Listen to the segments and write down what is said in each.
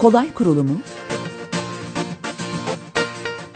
kolay kurulumu,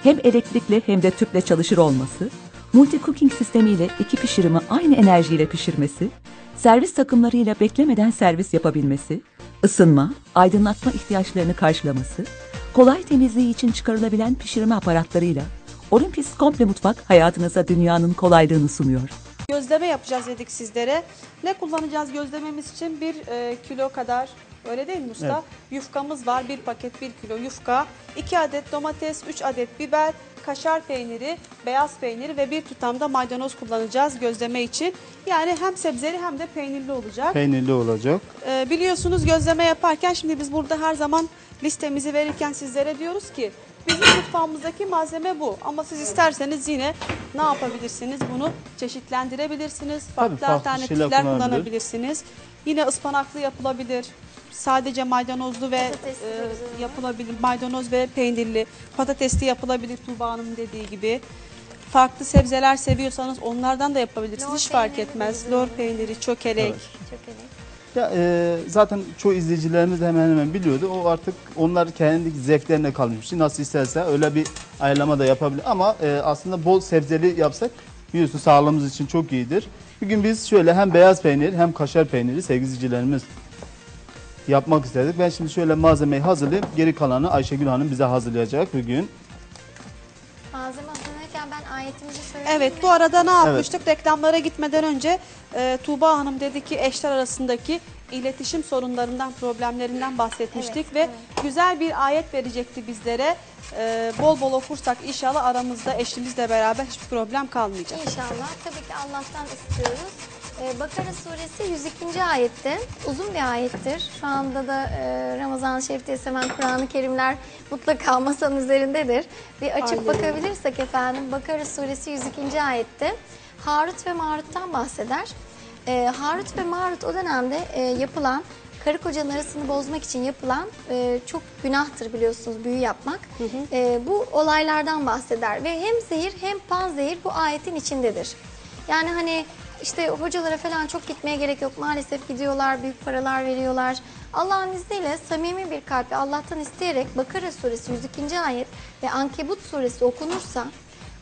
hem elektrikli hem de tüple çalışır olması, multi cooking sistemiyle iki pişirimi aynı enerjiyle pişirmesi, servis takımlarıyla beklemeden servis yapabilmesi, ısınma, aydınlatma ihtiyaçlarını karşılaması, kolay temizliği için çıkarılabilen pişirme aparatlarıyla Olympus Komple Mutfak hayatınıza dünyanın kolaylığını sunuyor. Gözleme yapacağız dedik sizlere. Ne kullanacağız gözlememiz için? Bir e, kilo kadar öyle değil mi usta? Evet. Yufkamız var. Bir paket bir kilo yufka. 2 adet domates, 3 adet biber, kaşar peyniri, beyaz peyniri ve bir tutam da maydanoz kullanacağız gözleme için. Yani hem sebzeli hem de peynirli olacak. Peynirli olacak. Ee, biliyorsunuz gözleme yaparken şimdi biz burada her zaman listemizi verirken sizlere diyoruz ki bizim mutfağımızdaki malzeme bu. Ama siz isterseniz yine ne yapabilirsiniz? Bunu çeşitlendirebilirsiniz. Farklı, farklı alternatifler kullanabilirsiniz. Yine ıspanaklı yapılabilir. Sadece maydanozlu ve Patatesli de e, güzel olur. yapılabilir. Maydanoz ve peynirli. Patatesli yapılabilir Tuğba Hanım'ın dediği gibi. Farklı sebzeler seviyorsanız onlardan da yapabilirsiniz. Lor Hiç fark peyniri de etmez. güzel Lor olur. peyniri, çökelek. Evet. Çok. Ya e, zaten çoğu izleyicilerimiz de hemen hemen biliyordu. O artık onlar kendi zevklerine kalmış. Nasıl isterse öyle bir ayarlama da yapabilir. Ama e, aslında bol sebzeli yapsak biliyorsun sağlığımız için çok iyidir. Bugün biz şöyle hem beyaz peynir hem kaşar peyniri sevgili izleyicilerimiz yapmak istedik. Ben şimdi şöyle malzemeyi hazırlayıp geri kalanı Ayşegül Hanım bize hazırlayacak bugün. Malzeme hazırlanırken ben ayetimizi söyleyeyim Evet mi? bu arada ne yapmıştık? Reklamlara gitmeden önce e, Tuğba Hanım dedi ki eşler arasındaki iletişim sorunlarından, problemlerinden bahsetmiştik Evet, ve güzel bir ayet verecekti bizlere. E, bol bol okursak inşallah aramızda eşimizle beraber hiçbir problem kalmayacak. İnşallah. Tabii ki Allah'tan istiyoruz. Ee, Bakara suresi 102. ayette. Uzun bir ayettir. Şu anda da e, Ramazan-ı Şerif'te hemen Kur'an-ı Kerimler mutlaka masanın üzerindedir. Bir açıp Aynen. bakabilirsek efendim Bakara suresi 102. ayette Harut ve Marut'tan bahseder. Ee, Harut ve Marut o dönemde e, yapılan karı kocanın arasını bozmak için yapılan e, çok günahtır biliyorsunuz büyü yapmak. E, bu olaylardan bahseder ve hem zehir hem panzehir bu ayetin içindedir. Yani hani işte hocalara falan çok gitmeye gerek yok. Maalesef gidiyorlar, büyük paralar veriyorlar. Allah'ın izniyle samimi bir kalple Allah'tan isteyerek Bakara suresi 102. ayet ve Ankebut suresi okunursa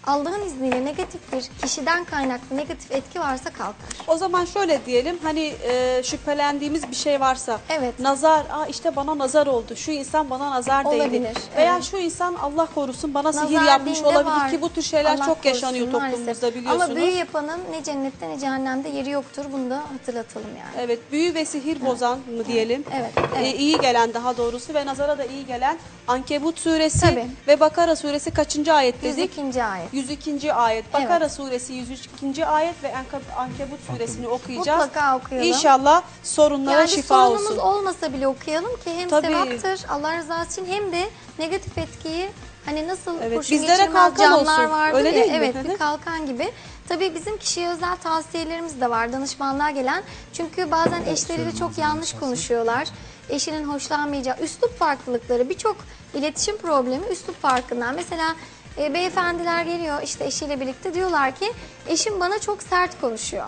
Allah'ın izniyle negatif bir kişiden kaynaklı negatif etki varsa kalkar. O zaman şöyle diyelim hani e, şüphelendiğimiz bir şey varsa Evet. nazar Aa işte bana nazar oldu şu insan bana nazar değdi Olabilir, veya evet. şu insan Allah korusun bana sihir Nazar yapmış dinde olabilir var. ki bu tür şeyler Allah çok korusun yaşanıyor maalesef. toplumumuzda biliyorsunuz. Ama büyü yapanın ne cennette ne cehennemde yeri yoktur. Bunu da hatırlatalım yani. Evet, büyü ve sihir bozan mı diyelim? Evet, Ee, evet. iyi gelen daha doğrusu ve nazara da iyi gelen Ankebut suresi Tabii. ve Bakara suresi kaçıncı ayet dedik? 102. ayet. 102. ayet. Bakara suresi 102. ayet ve Anka- Ankebut suresini okuyacağız. Mutlaka okuyalım. İnşallah sorunlara Yani şifa sorunumuz olsun. olmasa bile okuyalım ki hem Tabii. sevaptır Allah rızası için hem de negatif etkiyi hani nasıl Evet, kurşun bizlere geçirmez olsun. vardır Öyle ya, mi? evet bir kalkan gibi. Tabii bizim kişiye özel tavsiyelerimiz de var danışmanlığa gelen. Çünkü bazen eşleriyle çok yanlış konuşuyorlar. Eşinin hoşlanmayacağı üslup farklılıkları birçok iletişim problemi üslup farkından. Mesela e, beyefendiler geliyor işte eşiyle birlikte diyorlar ki eşim bana çok sert konuşuyor.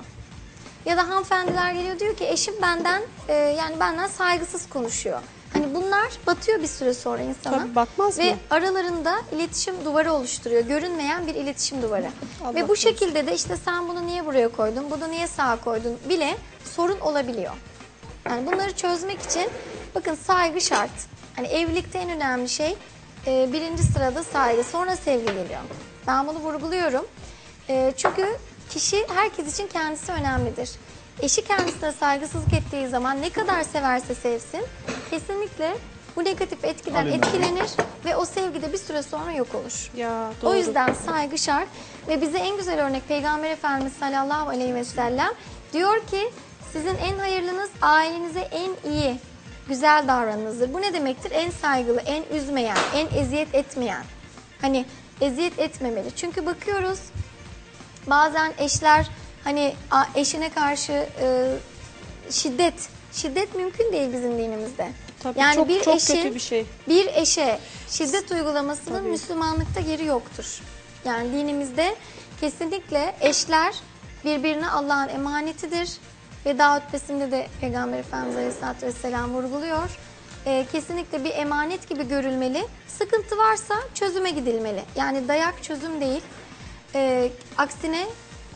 Ya da hanımefendiler geliyor diyor ki eşim benden e, yani benden saygısız konuşuyor. Hani bunlar batıyor bir süre sonra insana. Tabii, batmaz Ve mı? aralarında iletişim duvarı oluşturuyor. Görünmeyen bir iletişim duvarı. Allah Ve bu korusun. şekilde de işte sen bunu niye buraya koydun, bunu niye sağa koydun bile sorun olabiliyor. Yani bunları çözmek için bakın saygı şart. Hani evlilikte en önemli şey e, birinci sırada saygı, sonra sevgi geliyor. Ben bunu vurguluyorum. E, çünkü kişi herkes için kendisi önemlidir. Eşi kendisine saygısızlık ettiği zaman ne kadar severse sevsin kesinlikle bu negatif etkiden Aynen. etkilenir ve o sevgi de bir süre sonra yok olur. Ya doğru. O yüzden saygı şart ve bize en güzel örnek Peygamber Efendimiz sallallahu aleyhi ve sellem diyor ki sizin en hayırlınız ailenize en iyi, güzel davranınızdır. Bu ne demektir? En saygılı, en üzmeyen, en eziyet etmeyen. Hani eziyet etmemeli. Çünkü bakıyoruz bazen eşler hani eşine karşı e, şiddet, şiddet mümkün değil bizim dinimizde. Tabii, yani çok- bir çok eşin kötü bir şey. bir eşe şiddet uygulamasının Tabii. Müslümanlıkta yeri yoktur. Yani dinimizde kesinlikle eşler birbirine Allah'ın emanetidir. Veda hutbesinde de Peygamber Efendimiz Aleyhisselatü Vesselam vurguluyor. e, kesinlikle bir emanet gibi görülmeli. Sıkıntı varsa çözüme gidilmeli. Yani dayak çözüm değil. E, aksine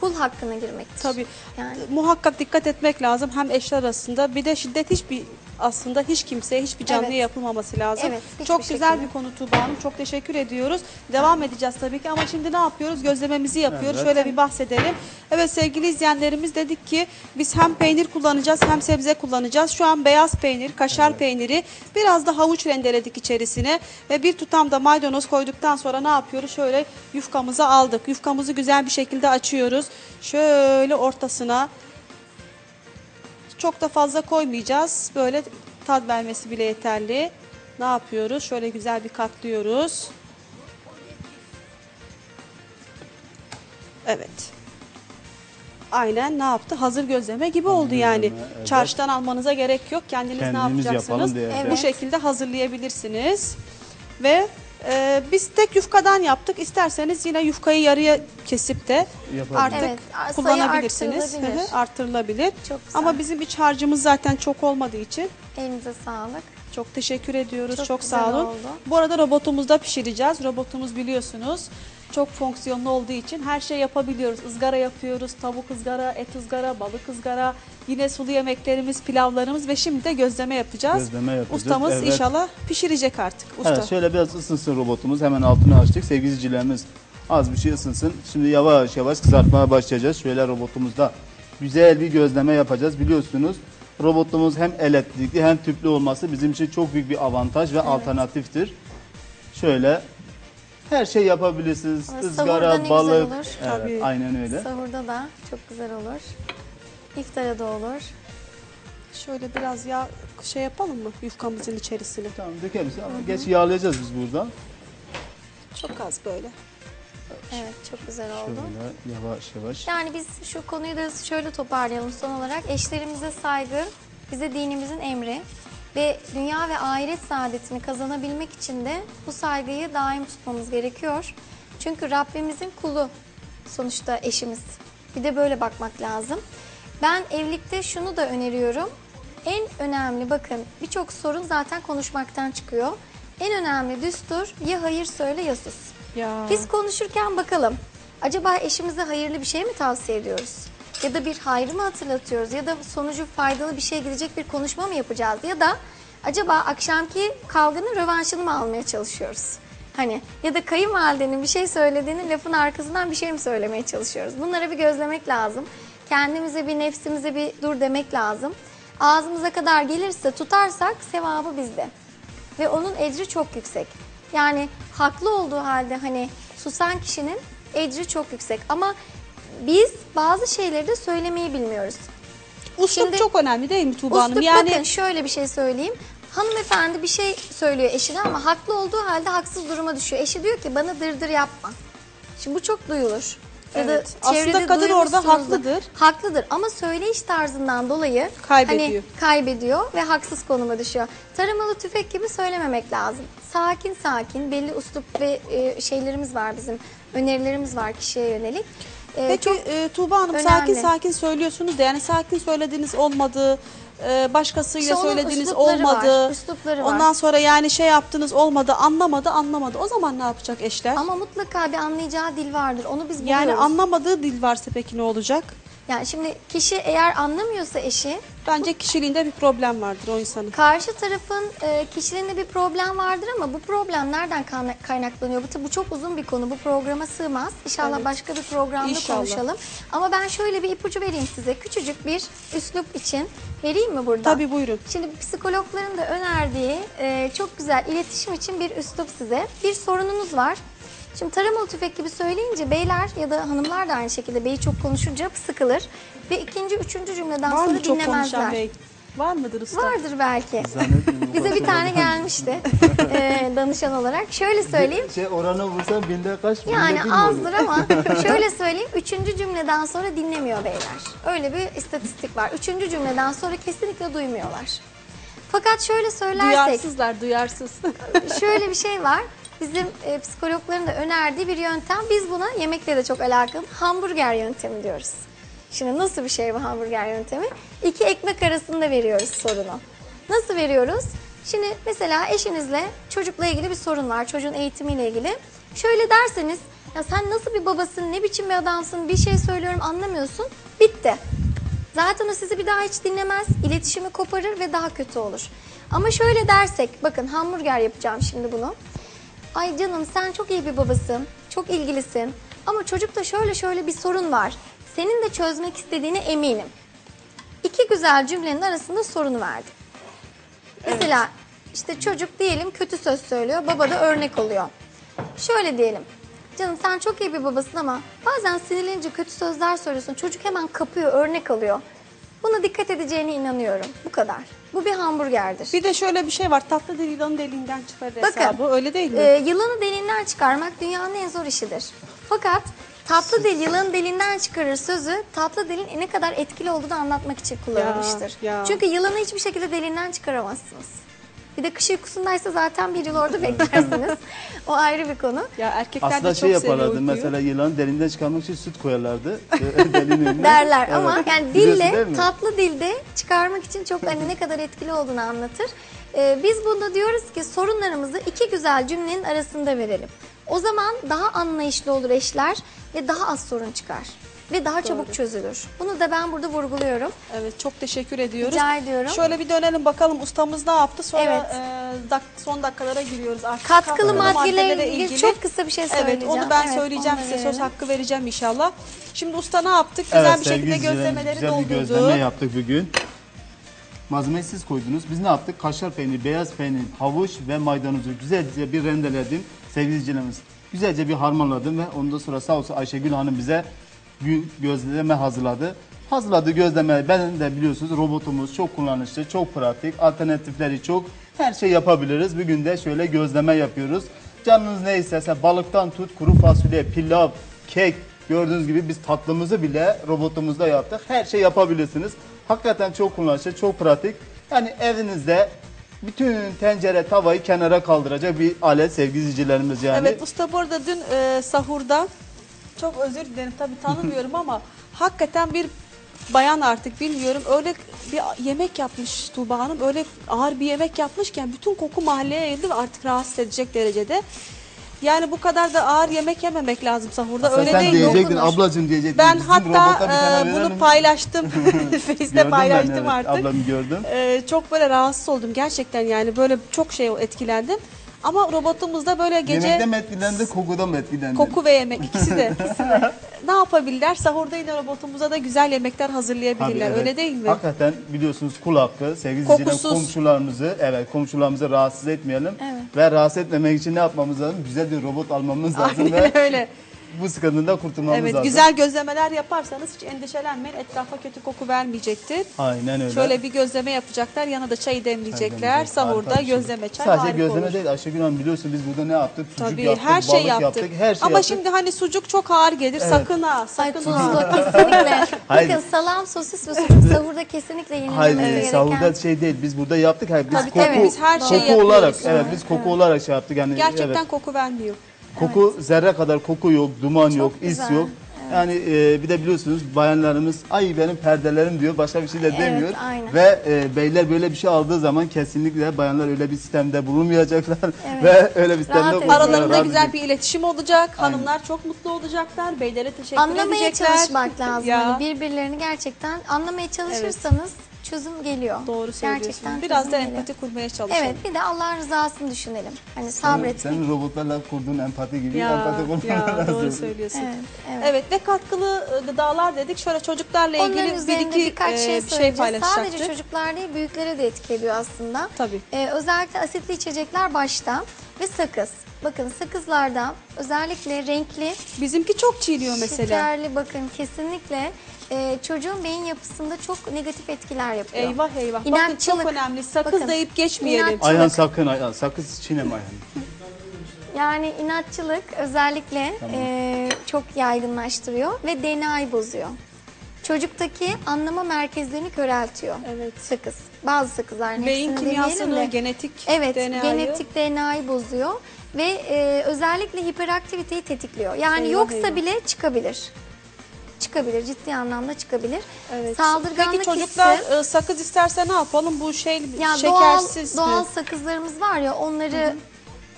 kul hakkına girmektir. Tabii. Yani Muhakkak dikkat etmek lazım hem eşler arasında bir de şiddet hiçbir aslında hiç kimseye hiçbir canlıya Evet. yapılmaması lazım. Evet, Çok güzel şekilde. bir konu Tuğba Hanım. Çok teşekkür ediyoruz. Devam edeceğiz tabii ki ama şimdi ne yapıyoruz? Gözlememizi yapıyoruz. Evet. Şöyle bir bahsedelim. Evet sevgili izleyenlerimiz dedik ki biz hem peynir kullanacağız hem sebze kullanacağız. Şu an beyaz peynir, kaşar peyniri, biraz da havuç rendeledik içerisine ve bir tutam da maydanoz koyduktan sonra ne yapıyoruz? Şöyle yufkamızı aldık. Yufkamızı güzel bir şekilde açıyoruz. Şöyle ortasına çok da fazla koymayacağız. Böyle tat vermesi bile yeterli. Ne yapıyoruz? Şöyle güzel bir katlıyoruz. Evet. Aynen ne yaptı? Hazır gözleme gibi oldu yani. gözleme, evet. Çarşıdan almanıza gerek yok. Kendiniz, ne Kendimiz yapacaksınız? Evet. Bu şekilde hazırlayabilirsiniz. Ve e, biz tek yufkadan yaptık. İsterseniz yine yufkayı yarıya kesip de Yapabiliriz. artık Evet, sayı kullanabilirsiniz. arttırılabilir. Hı hı, Arttırılabilir. Çok güzel. Ama bizim iç harcımız zaten çok olmadığı için elinize sağlık. Çok teşekkür ediyoruz. Çok, Çok sağ olun. oldu. Bu arada robotumuzda pişireceğiz. Robotumuz biliyorsunuz çok fonksiyonlu olduğu için her şey yapabiliyoruz. Izgara yapıyoruz, tavuk ızgara, et ızgara, balık ızgara, yine sulu yemeklerimiz, pilavlarımız ve şimdi de gözleme yapacağız. Gözleme yapacağız, Ustamız evet. inşallah pişirecek artık. Usta. Evet şöyle biraz ısınsın robotumuz. Hemen altını açtık. Sevgili izleyicilerimiz az bir şey ısınsın. Şimdi yavaş yavaş kızartmaya başlayacağız. Şöyle robotumuzda güzel bir gözleme yapacağız. Biliyorsunuz robotumuz hem elektrikli hem tüplü olması bizim için çok büyük bir avantaj ve alternatiftir. Şöyle her şey yapabilirsiniz. Ama Izgara, ne güzel balık. olur. Evet, Tabii. aynen öyle. Sahurda da çok güzel olur. İftara da olur. Şöyle biraz yağ şey yapalım mı yufkamızın içerisine? Tamam ama geç yağlayacağız biz buradan. Çok az böyle. Evet çok güzel oldu. Şöyle yavaş yavaş. Yani biz şu konuyu da şöyle toparlayalım son olarak. Eşlerimize saygı bize dinimizin emri ve dünya ve ahiret saadetini kazanabilmek için de bu saygıyı daim tutmamız gerekiyor. Çünkü Rabbimizin kulu sonuçta eşimiz. Bir de böyle bakmak lazım. Ben evlilikte şunu da öneriyorum. En önemli bakın birçok sorun zaten konuşmaktan çıkıyor. En önemli düstur ya hayır söyle ya sus. Ya. Biz konuşurken bakalım. Acaba eşimize hayırlı bir şey mi tavsiye ediyoruz? Ya da bir hayrı mı hatırlatıyoruz? Ya da sonucu faydalı bir şey gidecek bir konuşma mı yapacağız? Ya da acaba akşamki kavganın rövanşını mı almaya çalışıyoruz? Hani ya da kayınvalidenin bir şey söylediğinin lafın arkasından bir şey mi söylemeye çalışıyoruz? Bunları bir gözlemek lazım. Kendimize bir nefsimize bir dur demek lazım. Ağzımıza kadar gelirse tutarsak sevabı bizde ve onun ecri çok yüksek. Yani haklı olduğu halde hani susan kişinin ecri çok yüksek ama biz bazı şeyleri de söylemeyi bilmiyoruz. Uslup Şimdi- çok önemli değil mi Tuğba Hanım? Uslup Yani bakın şöyle bir şey söyleyeyim. Hanımefendi bir şey söylüyor eşine ama haklı olduğu halde haksız duruma düşüyor. Eşi diyor ki bana dırdır yapma. Şimdi bu çok duyulur. Ya Evet. da Aslında çevrede kadın orada duymuşsunuzdur. haklıdır. Haklıdır ama söyleyiş tarzından dolayı Kaybediyor. hani kaybediyor ve haksız konuma düşüyor. Taramalı tüfek gibi söylememek lazım. Sakin sakin belli uslup ve e, şeylerimiz var bizim önerilerimiz var kişiye yönelik. E, Peki çok e, Tuğba Hanım önemli. sakin sakin söylüyorsunuz da yani sakin söylediğiniz olmadı. E, başkasıyla İşte söylediğiniz olmadı. var, üslupları var. Ondan sonra yani şey yaptınız olmadı, anlamadı, anlamadı. O zaman ne yapacak eşler? ama mutlaka bir anlayacağı dil vardır. Onu biz yani buluyoruz. anlamadığı dil varsa peki ne olacak? Yani şimdi kişi eğer anlamıyorsa eşi Bence kişiliğinde bir problem vardır o insanın. Karşı tarafın e, kişiliğinde bir problem vardır ama bu problem nereden kayna- kaynaklanıyor? Bu, bu çok uzun bir konu. Bu programa sığmaz. İnşallah Evet. başka bir programda İnşallah. konuşalım. Ama ben şöyle bir ipucu vereyim size. Küçücük bir üslup için. Vereyim mi burada? Tabii buyurun. Şimdi psikologların da önerdiği e, çok güzel iletişim için bir üslup size. Bir sorununuz var. Şimdi taramalı tüfek gibi söyleyince beyler ya da hanımlar da aynı şekilde beyi çok konuşunca sıkılır. Ve ikinci, üçüncü cümleden Var sonra mı çok konuşan dinlemezler. bey? Var mıdır usta? Vardır belki. Zannetmiyorum. Bize bir tane gelmişti e, danışan olarak. Şöyle söyleyeyim. Şey oranı vursan binde kaç? Binde Yani azdır oluyor? ama şöyle söyleyeyim. Üçüncü cümleden sonra dinlemiyor beyler. Öyle bir istatistik var. Üçüncü cümleden sonra kesinlikle duymuyorlar. Fakat şöyle söylersek, Duyarsızlar, duyarsız. şöyle bir şey var. Bizim e, psikologların da önerdiği bir yöntem. Biz buna yemekle de çok alakalı hamburger yöntemi diyoruz. Şimdi nasıl bir şey bu hamburger yöntemi? İki ekmek arasında veriyoruz sorunu. Nasıl veriyoruz? Şimdi mesela eşinizle çocukla ilgili bir sorun var. Çocuğun eğitimiyle ilgili. Şöyle derseniz ya sen nasıl bir babasın, ne biçim bir adamsın, bir şey söylüyorum anlamıyorsun. Bitti. Zaten o sizi bir daha hiç dinlemez, iletişimi koparır ve daha kötü olur. Ama şöyle dersek, bakın hamburger yapacağım şimdi bunu. Ay canım sen çok iyi bir babasın, çok ilgilisin ama çocukta şöyle şöyle bir sorun var. Senin de çözmek istediğine eminim. İki güzel cümlenin arasında sorunu verdim. Mesela işte çocuk diyelim kötü söz söylüyor, baba da örnek oluyor. Şöyle diyelim. Canım sen çok iyi bir babasın ama bazen sinirlenince kötü sözler söylüyorsun. Çocuk hemen kapıyor, örnek alıyor. Buna dikkat edeceğine inanıyorum. Bu kadar. Bu bir hamburgerdir. Bir de şöyle bir şey var. Tatlı dil yılanın deliğinden çıkar Bakın, hesabı. Öyle değil mi? Ee, yılanı deliğinden çıkarmak dünyanın en zor işidir. Fakat tatlı dil yılanı deliğinden çıkarır sözü tatlı dilin ne kadar etkili olduğunu anlatmak için kullanılmıştır. Ya, ya. Çünkü yılanı hiçbir şekilde deliğinden çıkaramazsınız. Bir de kış uykusundaysa zaten bir yıl orada beklersiniz. o ayrı bir konu. ya erkekler Aslında de şey çok seviyor yaparlardı mesela yılanı derinden çıkarmak için süt koyarlardı. Delinin önüne. derler Evet. ama yani dille tatlı dilde çıkarmak için çok hani ne kadar etkili olduğunu anlatır. Ee, biz bunda diyoruz ki sorunlarımızı iki güzel cümlenin arasında verelim. O zaman daha anlayışlı olur eşler ve daha az sorun çıkar ve daha çabuk çözülür. Bunu da ben burada vurguluyorum. Evet çok teşekkür ediyoruz. Rica ediyorum. Şöyle bir dönelim bakalım ustamız ne yaptı. Sonra Evet. e, dak- son dakikalara giriyoruz artık. Katkılı maddelerle ilgili çok kısa bir şey Evet söyleyeceğim. onu ben Evet, söyleyeceğim size söz hakkı vereceğim inşallah. Şimdi usta ne yaptık? Güzel Evet bir şekilde gözlemeleri güzel bir doldurduk. gözleme yaptık bugün. Malzemeyi siz koydunuz. Biz ne yaptık? Kaşar peyniri, beyaz peynir, havuç ve maydanozu güzelce bir rendeledim. Sevgili izleyicilerimiz güzelce bir harmanladım ve ondan sonra sağ olsun Ayşegül Hanım bize bir gözleme hazırladı. Hazırladığı gözleme ben de biliyorsunuz robotumuz çok kullanışlı, çok pratik, alternatifleri çok. Her şey yapabiliriz. Bugün de şöyle gözleme yapıyoruz. Canınız ne isterse balıktan tut, kuru fasulye, pilav, kek, Gördüğünüz gibi biz tatlımızı bile robotumuzda yaptık. Her şey yapabilirsiniz. Hakikaten çok kullanışlı, çok pratik. Yani evinizde bütün tencere, tavayı kenara kaldıracak bir alet sevgili izleyicilerimiz yani. Evet usta bu arada dün e, sahurda çok özür dilerim tabii tanımıyorum ama hakikaten bir bayan artık bilmiyorum öyle bir yemek yapmış Tuğba Hanım öyle ağır bir yemek yapmışken bütün koku mahalleye yayıldı ve artık rahatsız edecek derecede. Yani bu kadar da ağır yemek yememek lazım sahurda öyle sen değil diyecektin dokunur. ablacığım diyecektin. Ben Bizim hatta e, bunu paylaştım. Face'te Gördüm ben, paylaştım evet. artık. Ablam gördüm. Ee, çok böyle rahatsız oldum gerçekten yani böyle çok şey etkilendim. Ama robotumuzda böyle gece Yemekte mi etkilendi, kokuda mı etkilendi? koku ve yemek ikisi de. ikisi de. ne yapabilirler? Sahurda yine robotumuza da güzel yemekler Tabii, hazırlayabilirler. evet. Öyle değil mi? Hakikaten biliyorsunuz kul hakkı. Sevgili izleyiciler komşularımızı, evet komşularımızı rahatsız etmeyelim. Evet. Ve rahatsız etmemek için ne yapmamız lazım? Güzel bir robot almamız lazım Aynen ve öyle. Bu sıkıntıdan kurtulmamız Evet, lazım. güzel gözlemeler yaparsanız hiç endişelenmeyin. Etrafa kötü koku vermeyecektir. Aynen öyle. Şöyle bir gözleme yapacaklar. Yanına da çayı demleyecekler. Harika Sahurda bir şey. gözleme çay Sadece harika gözleme olur. değil Ayşegül Hanım biliyorsun biz burada ne yaptık? Sucuk Tabii yaptık, her şey balık yaptık. Her şey Ama yaptık. şimdi hani sucuk çok ağır gelir. Sakın ha, sakın ha. kesinlikle. Hayır. Bakın salam, sosis ve sucuk sahurda kesinlikle Hayır, yenilmesi e, gereken. sahurda şey değil. Biz burada yaptık. Hayır, biz Tabii, koku, tabii, biz her koku yapıyoruz. olarak, evet, biz koku olarak şey yaptık. Yani Gerçekten evet. koku vermiyor. Koku zerre kadar koku yok, duman yok, is güzel, yok. Yani e, bir de biliyorsunuz bayanlarımız ay benim perdelerim diyor başka bir şey de demiyor. aynen. Ve e, beyler böyle bir şey aldığı zaman kesinlikle bayanlar öyle bir sistemde bulunmayacaklar ve öyle bir sistemde Rahat. Aralarında Rahat güzel edecek. bir iletişim olacak. Hanımlar çok mutlu olacaklar. Beylere teşekkür Anlamaya edecekler. çalışmak lazım. Ya, Hani birbirlerini gerçekten anlamaya çalışırsanız çözüm geliyor. doğru söylüyorsun. Gerçekten Biraz da geliyor. empati kurmaya çalışalım. Evet bir de Allah rızasını düşünelim. Hani sabretmek. senin robotlarla kurduğun empati gibi Ya, empati kurman ya lazım. doğru söylüyorsun. Evet, Evet, evet. ve katkılı gıdalar dedik. Şöyle çocuklarla ilgili bir iki birkaç e, şey bir şey paylaşacaktık. Sadece çocuklar değil büyüklere de etki ediyor aslında. Tabii. Ee, özellikle asitli içecekler başta ve sakız. Bakın sakızlarda özellikle renkli, Bizimki çok çiğniyor mesela. şekerli bakın kesinlikle e, çocuğun beyin yapısında çok negatif etkiler yapıyor. Eyvah eyvah. Bakın İnatçılık. çok önemli. Sakız Bakın, deyip geçmeyelim. inatçılık. Ayhan sakın Ayhan sakız çiğneme Ayhan. Yani inatçılık özellikle e, çok yaygınlaştırıyor ve DNA'yı bozuyor. Çocuktaki anlama merkezlerini köreltiyor. Evet. Sakız. Bazı sakızlar. Beyin demeyelim kimyasını, de. genetik Evet, DNA'yı. genetik DNA'yı bozuyor ve e, özellikle hiperaktiviteyi tetikliyor. Yani Eyvah, yoksa eyvah. bile çıkabilir. Çıkabilir. Ciddi anlamda çıkabilir. Evet. Saldırganlık Peki çocuklar hissi, e, sakız isterse ne yapalım? Bu şey ya şekersiz doğal, doğal sakızlarımız var ya onları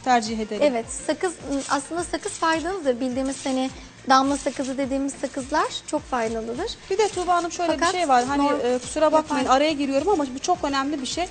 tercih edelim? evet sakız aslında sakız faydalıdır. Bildiğimiz hani damla sakızı dediğimiz sakızlar çok faydalıdır. Bir de Tuğba Hanım şöyle Fakat bir şey var. Hani e, kusura bakmayın yapar. araya giriyorum ama bu çok önemli bir şey.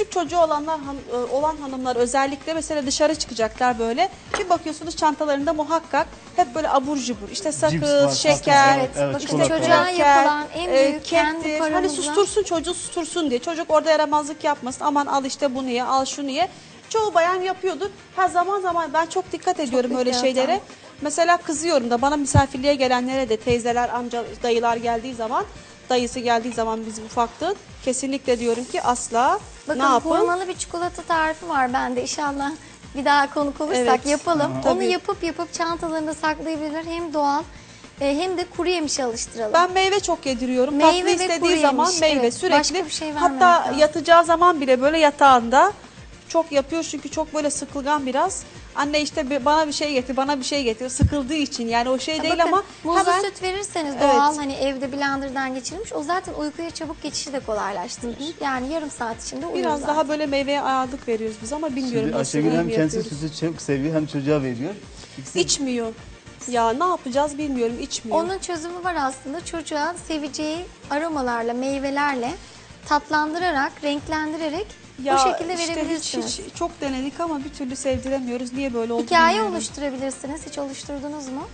Küçük çocuğu olanlar e, olan hanımlar özellikle mesela dışarı çıkacaklar böyle. Bir bakıyorsunuz çantalarında muhakkak hep böyle abur cubur. İşte sakız, var, şeker, Evet, bakın çikolata. çocuğa yapılan en e, büyük kendi kektir. Hani paramızla sustursun çocuğu sustursun diye. Çocuk orada yaramazlık yapmasın. Aman al işte bunu ye, al şunu ye. Çoğu bayan yapıyordur. Ha zaman zaman ben çok dikkat ediyorum büyük öyle bir hata. şeylere. Mesela kızıyorum da bana misafirliğe gelenlere de teyzeler, amca, dayılar geldiği zaman, dayısı geldiği zaman bizim ufaktın. Kesinlikle diyorum ki asla Bakın ne yapın? hurmalı bir çikolata tarifi var bende. İnşallah bir daha konuk olursak Evet. yapalım. Onu Tabii. yapıp yapıp çantalarında saklayabilirler. Hem doğal e, hem de kuru yemiş alıştıralım. Ben meyve çok yediriyorum. Meyve Tatlı istediği zaman yemiş, meyve evet. sürekli. Başka bir şey Hatta lazım. yatacağı zaman bile böyle yatağında çok yapıyor çünkü çok böyle sıkılgan biraz. Anne işte bir- bana bir şey getir, bana bir şey getir. Sıkıldığı için yani o şey değil Bakın, ama muzlu hemen süt verirseniz Evet. doğal hani evde blenderdan geçirilmiş o zaten uykuya çabuk geçişi de kolaylaştırır. Yani yarım saat içinde uyur biraz zaten. daha böyle meyveye ağırlık veriyoruz biz ama bilmiyorum Şimdi nasıl Ayşegül hem mi kendisi yapıyoruz. sütü çok seviyor hem çocuğa veriyor. İkisi İçmiyor. Ya ne yapacağız bilmiyorum içmiyor. Onun çözümü var aslında çocuğa seveceği aromalarla, meyvelerle tatlandırarak, renklendirerek ya bu şekilde işte verebilirsiniz. Hiç, hiç çok denedik ama bir türlü sevdiremiyoruz. Niye böyle oldu Hikaye bilmiyorum. oluşturabilirsiniz. Hiç oluşturdunuz mu?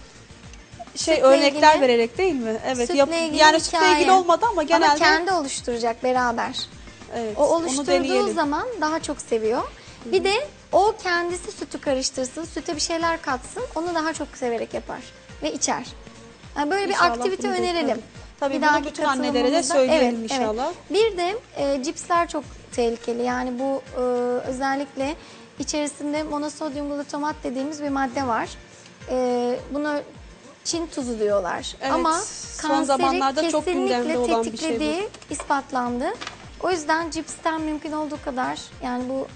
Şey Sütle örnekler ilgili- vererek değil mi? Evet. Sütle yap- ilgili yani sütle hikaye. ilgili olmadı ama genelde Ama kendi oluşturacak beraber. evet, O oluşturduğu zaman daha çok seviyor. Bir de o kendisi sütü karıştırsın, süte bir şeyler katsın, onu daha çok severek yapar ve içer. Yani böyle İnşallah bir aktivite önerelim. yaparım. Tabii Bir bunu bütün annelere de söyleyelim Evet, inşallah. evet. Bir de e, cipsler çok tehlikeli. Yani bu e, özellikle içerisinde monosodyum glutamat dediğimiz bir madde var. E, bunu Çin tuzu diyorlar. Evet, Ama son kanseri zamanlarda çok gündemde olan bir şey bu. ispatlandı. O yüzden cipsten mümkün olduğu kadar yani bu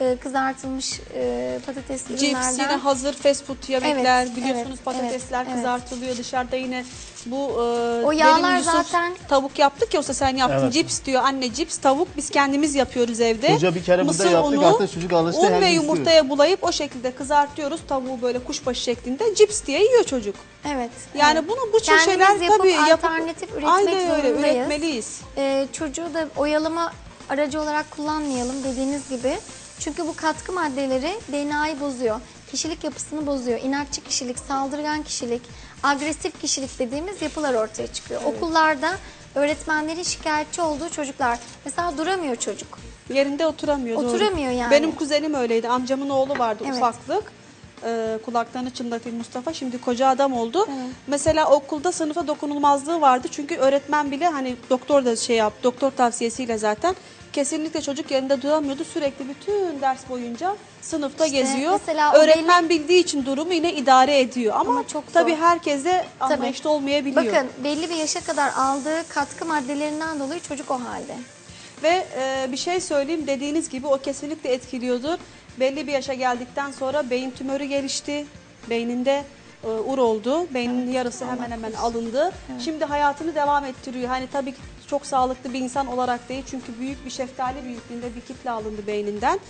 e, kızartılmış e, patates Cips ürünlerden yine hazır fast food yemekler Evet, biliyorsunuz evet, patatesler evet, evet. kızartılıyor dışarıda yine bu e, O benim yağlar Yusuf zaten- tavuk yaptık ya olsa sen yaptın Evet. cips diyor anne cips tavuk biz kendimiz yapıyoruz evde. Çocuğa bir kere burada Mısır yaptık, unu, artık çocuk alıştı, Un ve yumurtaya bulayıp o şekilde kızartıyoruz tavuğu böyle kuşbaşı şeklinde cips diye yiyor çocuk. Evet. Yani evet. bunu bu tür şeyler yapıp tabii yapıp alternatif üretmek aynen öyle üretmeliyiz. E, çocuğu da oyalama aracı olarak kullanmayalım dediğiniz gibi. Çünkü bu katkı maddeleri DNA'yı bozuyor. Kişilik yapısını bozuyor. İnatçı kişilik, saldırgan kişilik, agresif kişilik dediğimiz yapılar ortaya çıkıyor. Okullarda öğretmenlerin şikayetçi olduğu çocuklar. Mesela duramıyor çocuk. Yerinde oturamıyor. doğru. Oturamıyor yani. Benim kuzenim öyleydi. Amcamın oğlu vardı Evet. ufaklık. Ee, kulaklarını çınlatayım Mustafa. Şimdi koca adam oldu. Mesela okulda sınıfa dokunulmazlığı vardı. Çünkü öğretmen bile hani doktor da şey yap, doktor tavsiyesiyle zaten kesinlikle çocuk yerinde duramıyordu. Sürekli bütün ders boyunca sınıfta İşte geziyor. Öğretmen bildiği için durumu yine idare ediyor. Ama, Ama çok zor. tabii herkese Tabii. anlayışlı olmayabiliyor. Bakın belli bir yaşa kadar aldığı katkı maddelerinden dolayı çocuk o halde. Ve e, bir şey söyleyeyim dediğiniz gibi o kesinlikle etkiliyordur. Belli bir yaşa geldikten sonra beyin tümörü gelişti. Beyninde e, ur oldu. Beynin yarısı hemen hemen alındı. Şimdi hayatını devam ettiriyor. Hani tabii ki çok sağlıklı bir insan olarak değil. Çünkü büyük bir şeftali büyüklüğünde bir kitle alındı beyninden.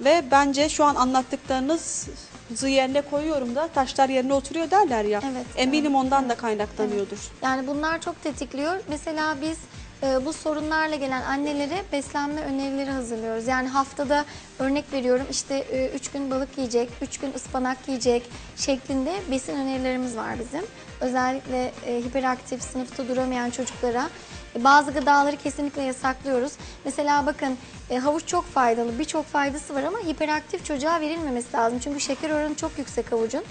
Ve bence şu an anlattıklarınızı yerine koyuyorum da taşlar yerine oturuyor derler ya. Evet, Eminim ondan da kaynaklanıyordur. Yani bunlar çok tetikliyor. Mesela biz e, bu sorunlarla gelen annelere beslenme önerileri hazırlıyoruz. Yani haftada örnek veriyorum işte 3 gün balık yiyecek, 3 gün ıspanak yiyecek şeklinde besin önerilerimiz var bizim. Özellikle e, hiperaktif, sınıfta duramayan çocuklara e, bazı gıdaları kesinlikle yasaklıyoruz. Mesela bakın e, havuç çok faydalı, birçok faydası var ama hiperaktif çocuğa verilmemesi lazım. Çünkü şeker oranı çok yüksek havucun.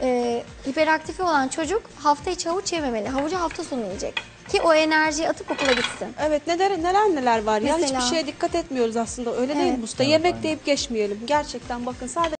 E, hiperaktifi olan çocuk hafta içi havuç yememeli. Havucu hafta sonu yiyecek. Ki o enerjiyi atıp okula gitsin. Evet neler neler neler var ya Mesela- hiçbir şeye dikkat etmiyoruz aslında öyle değil mi usta? Yemek deyip geçmeyelim gerçekten bakın sadece